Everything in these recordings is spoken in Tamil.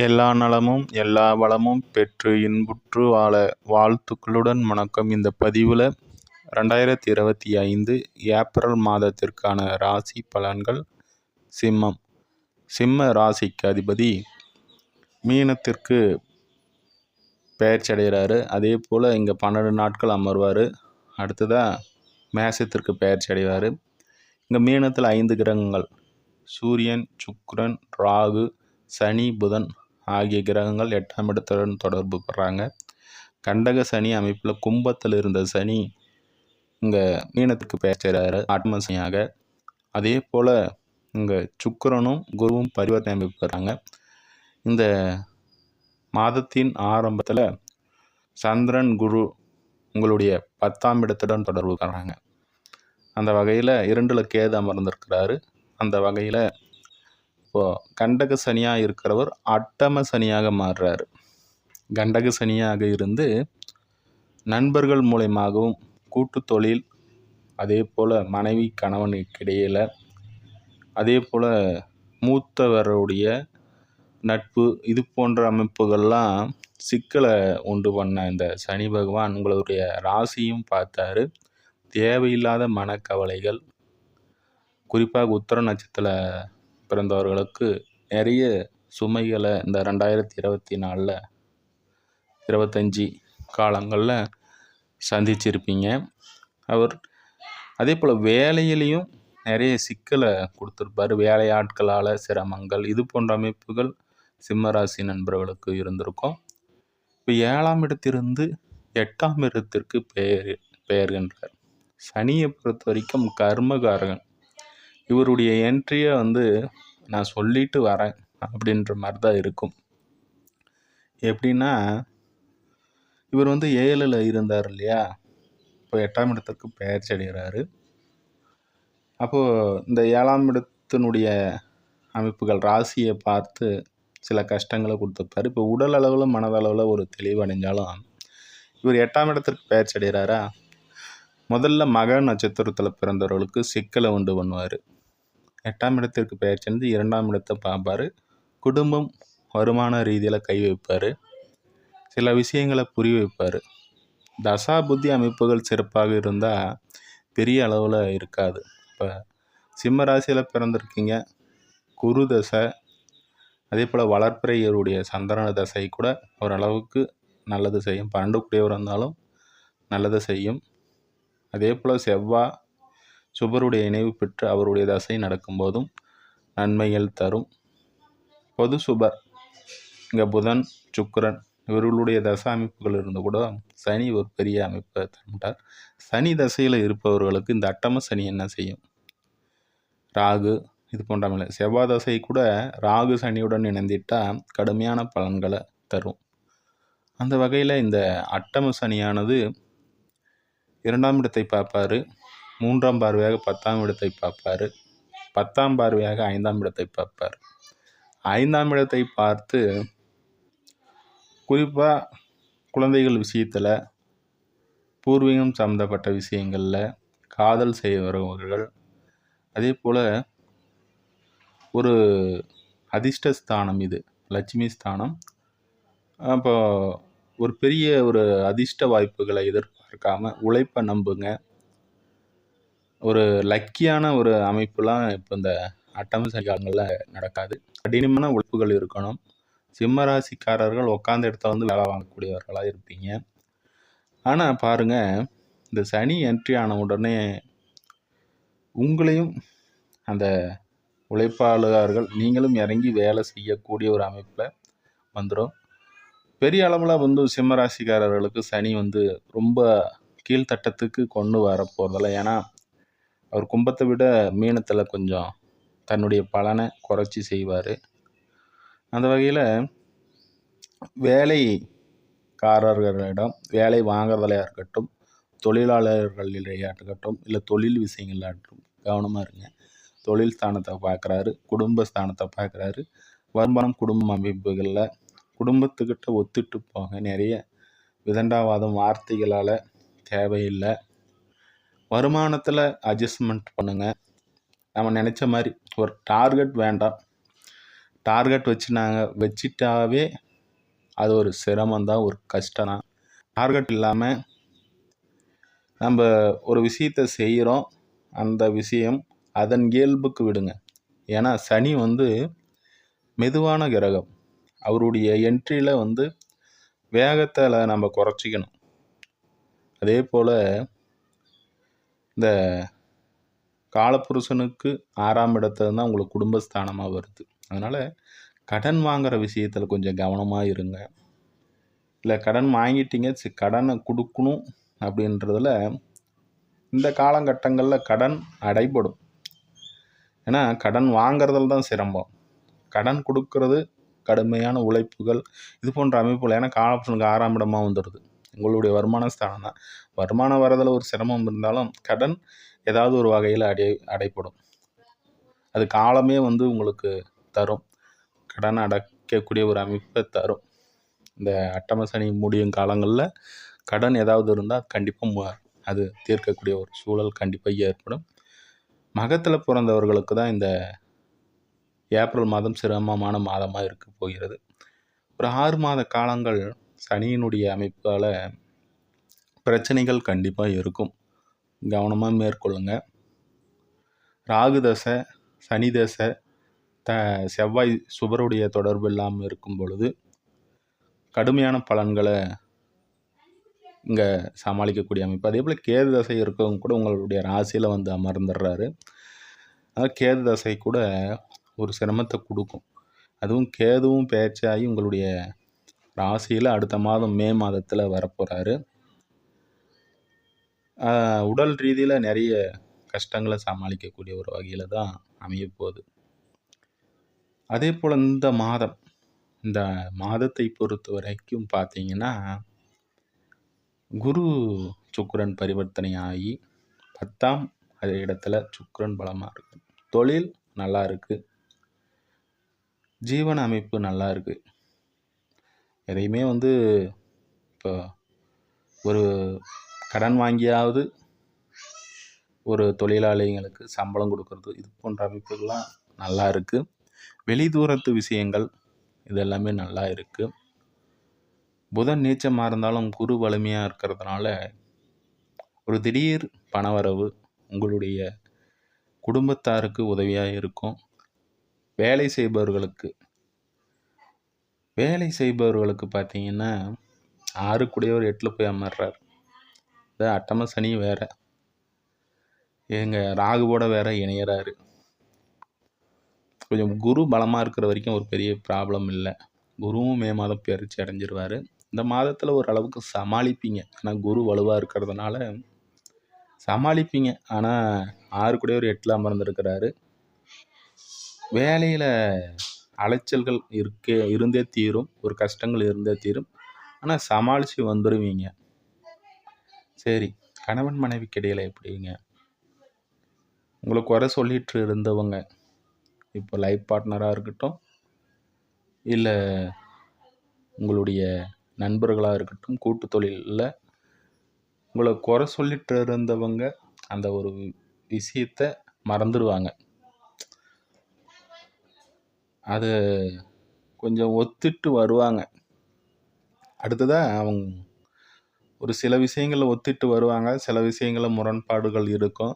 எல்லா நலமும் எல்லா வளமும் பெற்று இன்புற்று வாழ. வாழ்த்துக்களுடன் வணக்கம். இந்த பதிவில் ரெண்டாயிரத்தி இருபத்தி ஐந்து ஏப்ரல் மாதத்திற்கான ராசி பலன்கள். சிம்மம். சிம்ம ராசிக்கு அதிபதி மீனத்திற்கு பெயர்ச்சி அடைகிறாரு அதே போல் இங்கே பன்னெண்டு நாட்கள் அமர்வார். அடுத்ததாக மேசத்திற்கு பெயர்ச்சி அடைவார் இங்கே மீனத்தில் ஐந்து கிரகங்கள். சூரியன் சுக்ரன் ராகு சனி புதன் ஆகிய கிரகங்கள் எட்டாம் இடத்துடன் தொடர்பு படுறாங்க கண்டக சனி அமைப்பில் கும்பத்தில் இருந்த சனி இங்கே மீனத்துக்கு பெயர்ச்சாரு ஆத்ம சனியாக. அதே போல் இங்கே சுக்கரனும் குருவும் பரிவர்த்தனை அமைப்பு பெறாங்க. இந்த மாதத்தின் ஆரம்பத்தில் சந்திரன் குரு உங்களுடைய பத்தாம் இடத்துடன் தொடர்பு பெறாங்க. அந்த வகையில் இரண்டில் கேது அமர்ந்திருக்கிறாரு. அந்த வகையில் இப்போது கண்டக சனியாக இருக்கிறவர் அட்டம சனியாக மாறுறாரு. கண்டக சனியாக இருந்து நண்பர்கள் மூலயமாகவும் கூட்டு தொழில் அதே போல் மனைவி கணவனுக்கு இடையில் அதே போல் மூத்தவருடைய நட்பு இது போன்ற அமைப்புகள்லாம் சிக்கலை உண்டு பண்ண இந்த சனி பகவான் உங்களுடைய ராசியும் பார்த்தாரு. தேவையில்லாத மனக்கவலைகள் குறிப்பாக உத்தர நட்சத்திர பிறந்தவர்களுக்கு நிறைய சுமைகளை இந்த ரெண்டாயிரத்தி இருபத்தி நாலில் இருபத்தஞ்சி காலங்களில் சந்திச்சிருப்பீங்க. அவர் அதே போல் வேலையிலையும் நிறைய சிக்கலை கொடுத்துருப்பார். வேலையாட்களால் சிரமங்கள் இது போன்ற அமைப்புகள் சிம்மராசி நண்பர்களுக்கு இருந்திருக்கும். இப்போ ஏழாம் இடத்திலிருந்து எட்டாம் இடத்திற்கு பெயர் பெயர்கின்றார். சனியை பொறுத்த வரைக்கும் கர்மகாரகன். இவருடைய என்ட்ரியை வந்து நான் சொல்லிட்டு வரேன் அப்படின்ற மாதிரி தான் இருக்கும். எப்படின்னா இவர் வந்து ஏழில் இருந்தார் இல்லையா? இப்போ எட்டாம் இடத்துக்கு பெயர்ச்சி அடைகிறாரு. அப்போது இந்த ஏழாம் இடத்தினுடைய அமைப்புகள் ராசியை பார்த்து சில கஷ்டங்களை கொடுத்துருப்பார். இப்போ உடல் அளவில் மனதளவில் ஒரு தெளிவு அடைஞ்சாலும் இவர் எட்டாம் இடத்திற்கு பெயர்ச்சி அடைகிறாரா? முதல்ல மக நட்சத்திரத்தில் பிறந்தவர்களுக்கு சிக்கலை உண்டு பண்ணுவார். எட்டாம் இடத்திற்கு பெயர் சென்று இரண்டாம் இடத்தை பார்ப்பார். குடும்பம் வருமான ரீதியில் கை வைப்பார். சில விஷயங்களை புரிய வைப்பார். தசா புத்தி அமைப்புகள் சிறப்பாக இருந்தால் பெரிய அளவில் இருக்காது. இப்போ சிம்ம ராசியில் பிறந்திருக்கீங்க. குரு தசை அதே போல் வளர்ப்பிறையருடைய சந்திரன தசை கூட ஓரளவுக்கு நல்லது செய்யும். பன்னெண்டு கூடியவர் இருந்தாலும் நல்லது செய்யும். அதே போல் செவ்வாய் சுபருடைய இணைவு பெற்று அவருடைய தசை நடக்கும்போதும் நன்மைகள் தரும். பொது சுபர் இங்கே புதன் சுக்கரன் இவர்களுடைய தசை அமைப்புகள் இருந்து கூட சனி ஒரு பெரிய அமைப்பை தரமாட்டார் சனி தசையில் இருப்பவர்களுக்கு இந்த அட்டம சனி என்ன செய்யும்? ராகு இது போன்ற அமைல செவ்வாய் தசை கூட ராகு சனியுடன் இணைந்திட்டால் கடுமையான பலன்களை தரும். அந்த வகையில் இந்த அட்டம சனியானது இரண்டாம் இடத்தை பார்ப்பார். மூன்றாம் பார்வையாக பத்தாம் இடத்தை பார்ப்பார். பத்தாம் பார்வையாக ஐந்தாம் இடத்தை பார்ப்பார். ஐந்தாம் இடத்தை பார்த்து குறிப்பாக குழந்தைகள் விஷயத்தில் பூர்வீகம் சம்மந்தப்பட்ட விஷயங்களில் காதல் செய்ய வருபவர்கள் அதே போல் ஒரு அதிர்ஷ்டஸ்தானம் இது லட்சுமி ஸ்தானம். அப்போ ஒரு பெரிய ஒரு அதிர்ஷ்ட வாய்ப்புகளை எதிர்பார்க்காம உழைப்பை நம்புங்க. ஒரு லக்கியான ஒரு அமைப்புலாம் இப்போ இந்த அட்டமசை காலங்களில் நடக்காது. கடினமான உழைப்புகள் இருக்கணும். சிம்ம ராசிக்காரர்கள் உட்காந்த இடத்துல வந்து வேலை வாங்கக்கூடியவர்களாக இருப்பீங்க. ஆனால் பாருங்கள் இந்த சனி என்ட்ரி ஆன உடனே உங்களையும் அந்த உழைப்பாளர்கள் நீங்களும் இறங்கி வேலை செய்யக்கூடிய ஒரு அமைப்பில் வந்துடும் பெரிய அளவில் வந்து சிம்மராசிக்காரர்களுக்கு சனி வந்து ரொம்ப கீழ்த்தட்டத்துக்கு கொண்டு வர போகிறதில்ல ஏன்னா அவர் கும்பத்தை விட மீனத்தில் கொஞ்சம் தன்னுடைய பலனை குறைச்சி செய்வார். அந்த வகையில் வேலைக்காரர்களிடம் வேலை வாங்குறதுலையாக இருக்கட்டும் தொழிலாளர்களிடையாக இருக்கட்டும் இல்லை தொழில் விஷயங்களாகட்டும் கவனமாக இருங்க. தொழில் ஸ்தானத்தை பார்க்குறாரு குடும்ப ஸ்தானத்தை பார்க்குறாரு வருமானம் குடும்ப அமைப்புகளில் குடும்பத்துக்கிட்ட ஒத்துட்டு போங்க நிறைய விதண்டாவாதம் வார்த்தைகளால் தேவையில்லை. வருமானத்தில் அட்ஜஸ்ட்மெண்ட் பண்ணுங்கள் நம்ம நினச்ச மாதிரி ஒரு டார்கெட் வேண்டாம். டார்கெட் வச்சு நாங்கள் வச்சிட்டாவே அது ஒரு சிரமம் தான் ஒரு கஷ்டம் தான் டார்கெட் இல்லாமல் நம்ம ஒரு விஷயத்தை செய்கிறோம் அந்த விஷயம் அதன் இயல்புக்கு விடுங்க. ஏன்னா சனி வந்து மெதுவான கிரகம். அவருடைய என்ட்ரியில் வந்து வேகத்தில் நம்ம குறைச்சிக்கணும். அதே போல் இந்த காலப்புருஷனுக்கு ஆறாம் இடத்துல தான் உங்களுக்கு குடும்பஸ்தானமாக வருது. அதனால் கடன் வாங்குகிற விஷயத்தில் கொஞ்சம் கவனமாக இருங்க. இல்லை கடன் வாங்கிட்டீங்க சரி கடனை கொடுக்கணும் அப்படின்றதில் இந்த காலகட்டங்களில் கடன் அடைபடும். ஏன்னா கடன் வாங்குறதில் தான் சிரமம். கடன் கொடுக்கறது கடுமையான உழைப்புகள் இது போன்ற அமைப்புகள் ஏன்னா காலப்புருஷனுக்கு ஆறாம் இடமாக வந்துடுது. உங்களுடைய வருமான ஸ்தானம் தான். வருமானம் வரதில் ஒரு சிரமம் இருந்தாலும் கடன் ஏதாவது ஒரு வகையில் அடை அடைப்படும் அது காலமே வந்து உங்களுக்கு தரும். கடன் அடைக்கக்கூடிய ஒரு அமைப்பை தரும். இந்த அட்டம சனி முடியும் காலங்களில் கடன் ஏதாவது இருந்தால் கண்டிப்பாக அது தீர்க்கக்கூடிய ஒரு சூழல் கண்டிப்பாக ஏற்படும். மகத்தில் பிறந்தவர்களுக்கு தான் இந்த ஏப்ரல் மாதம் சிரமமான மாதமாக இருக்க போகிறது. ஒரு ஆறு மாத காலங்கள் சனியினுடைய அமைப்பால் பிரச்சனைகள் கண்டிப்பாக இருக்கும். கவனமாக மேற்கொள்ளுங்க. ராகு தசை சனி தசை த செவ்வாய் சுபருடைய தொடர்பு இல்லாமல் இருக்கும் பொழுது கடுமையான பலன்களை இங்கே சமாளிக்கக்கூடிய அமைப்பு. அதே போல் கேது தசை இருக்கவங்க கூட உங்களுடைய ராசியில் வந்து அமர்ந்துடுறாரு. அதனால் கேது தசை கூட ஒரு சிரமத்தை கொடுக்கும். அதுவும் கேதுவும் பேச்சாகி உங்களுடைய ராசியில் அடுத்த மாதம் மே மாதத்தில் வரப்போகிறாரு உடல் ரீதியில் நிறைய கஷ்டங்களை சமாளிக்கக்கூடிய ஒரு வகையில் தான் அமையப்போகுது அதே போல் இந்த மாதம் இந்த மாதத்தை பொறுத்த வரைக்கும் பார்த்தீங்கன்னா குரு சுக்கரன் பரிவர்த்தனை ஆகி பத்தாம் இடத்துல சுக்கரன் பலமாக இருக்கு. தொழில் நல்லா இருக்குது ஜீவன அமைப்பு நல்லா இருக்குது எதையுமே வந்து இப்போ ஒரு கடன் வாங்கியாவது ஒரு தொழிலாளிங்களுக்கு சம்பளம் கொடுக்கறது இது போன்ற அமைப்புகள்லாம் நல்லா இருக்குது வெளி தூரத்து விஷயங்கள் இது எல்லாமே நல்லா இருக்குது புதன் நீச்சமாக இருந்தாலும் குரு வலிமையாக இருக்கிறதுனால ஒரு திடீர் பணவரவு உங்களுடைய குடும்பத்தாருக்கு உதவியாக இருக்கும். வேலை செய்பவர்களுக்கு வேலை செய்பவர்களுக்கு பார்த்தீங்கன்னா ஆறு எட்டில் போய் அமர்றார். இது அட்டம சனி வேற. எங்கள் ராகுவோட வேற இணையறாரு. கொஞ்சம் குரு பலமாக இருக்கிற வரைக்கும் ஒரு பெரிய ப்ராப்ளம் இல்லை. குருவும் மே மாதம் பயிற்சி அடைஞ்சிருவார். இந்த மாதத்தில் ஓரளவுக்கு சமாளிப்பீங்க. ஆனால் குரு வலுவாக இருக்கிறதுனால சமாளிப்பீங்க. ஆனால் ஆறு கூட ஒரு எட்டில் அமர்ந்திருக்கிறாரு. வேலையில் அலைச்சல்கள் இருக்க இருந்தே தீரும். ஒரு கஷ்டங்கள் இருந்தே தீரும். ஆனால் சமாளித்து வந்துடுவீங்க சரி கணவன் மனைவிக்கு இடையில் எப்படிங்க? உங்களை குறை சொல்லிட்டு இருந்தவங்க இப்போ லைஃப் பார்ட்னராக இருக்கட்டும் இல்லை உங்களுடைய நண்பர்களாக இருக்கட்டும் கூட்டு தொழிலில் உங்களை குறை சொல்லிட்டு இருந்தவங்க அந்த ஒரு விஷயத்த மறந்துடுவாங்க அது கொஞ்சம் ஒத்துட்டு வருவாங்க. அடுத்ததாக அவங்க ஒரு சில விஷயங்களில் ஒத்துட்டு வருவாங்க. சில விஷயங்களில் முரண்பாடுகள் இருக்கும்.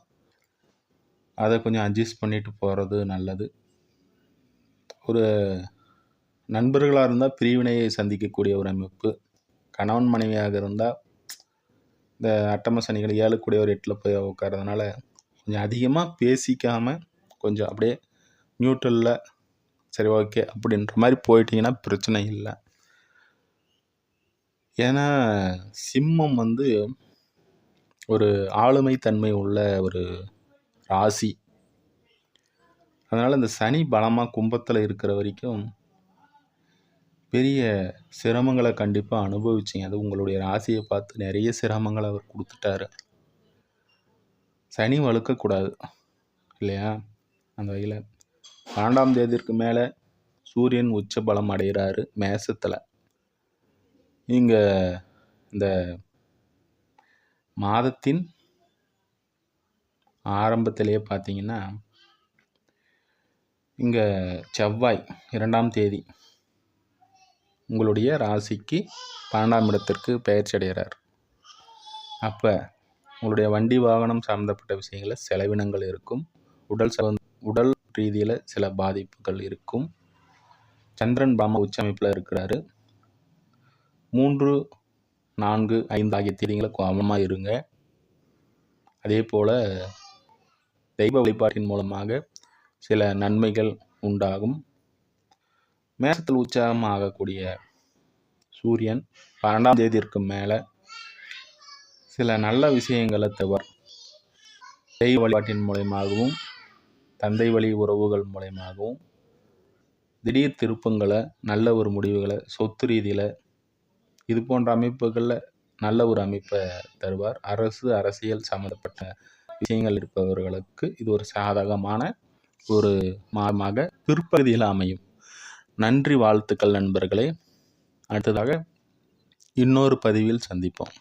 அதை கொஞ்சம் அட்ஜஸ்ட் பண்ணிட்டு போகிறது நல்லது. ஒரு நண்பர்களாக இருந்தால் பிரிவினையை சந்திக்கக்கூடிய ஒரு அமைப்பு. கணவன் மனைவியாக இருந்தால் இந்த அட்டம சனிகள் ஏழுக்கூடிய ஒரு எட்டில் போய் உட்காரதுனால கொஞ்சம் அதிகமாக பேசிக்காமல் கொஞ்சம் அப்படியே நியூட்ரலில் சரி ஓகே அப்படின்ற மாதிரி போயிட்டிங்கன்னா பிரச்சனை இல்லை. ஏன்னா சிம்மம் வந்து ஒரு ஆளுமை தன்மை உள்ள ஒரு ராசி. அதனால் இந்த சனி பலமாக கும்பத்தில் இருக்கிற வரைக்கும் பெரிய சிரமங்களை கண்டிப்பாக அனுபவிச்சிங்க. அது உங்களுடைய ராசியை பார்த்து நிறைய சிரமங்களை அவர் கொடுத்துட்டாரு. சனி வழுக்கக்கூடாது இல்லையா? அந்த வகையில் பன்னெண்டாம் தேதிக்கு மேலே சூரியன் உச்ச பலம் அடைகிறாரு மேசத்தில். இங்கே இந்த மாதத்தின் ஆரம்பத்திலேயே பார்த்தீங்கன்னா இங்கே செவ்வாய் இரண்டாம் தேதி உங்களுடைய ராசிக்கு பன்னெண்டாம் இடத்திற்கு பெயர்ச்சி அடைகிறார். அப்போ உங்களுடைய வண்டி வாகனம் சம்மந்தப்பட்ட விஷயங்களில் செலவினங்கள் இருக்கும். உடல் சம்பந்த உடல் ரீதியில் சில பாதிப்புகள் இருக்கும். சந்திரன் பாம உச்சமைப்பில் இருக்கிறாரு. மூன்று நான்கு ஐந்து ஆகிய தேதிகளை கவனமாக இருங்க. அதே போல் தெய்வ வழிபாட்டின் மூலமாக சில நன்மைகள் உண்டாகும். மேசத்தில் உற்சாகம் ஆகக்கூடிய சூரியன் பன்னெண்டாம் தேதிக்கு மேலே சில நல்ல விஷயங்களை தவிர. தெய்வ வழிபாட்டின் மூலயமாகவும் தந்தை வழி உறவுகள் மூலயமாகவும் திடீர் திருப்பங்களை நல்ல ஒரு முடிவுகளை சொத்து ரீதியில் இது போன்ற அமைப்புகளில் நல்ல ஒரு அமைப்பை தருவார். அரசு அரசியல் சம்மந்தப்பட்ட விஷயங்கள் இருப்பவர்களுக்கு இது ஒரு சாதகமான ஒரு மாதமாக பிற்பகுதியில் அமையும். நன்றி வாழ்த்துக்கள் நண்பர்களே. அடுத்ததாக இன்னொரு பதிவில் சந்திப்போம்.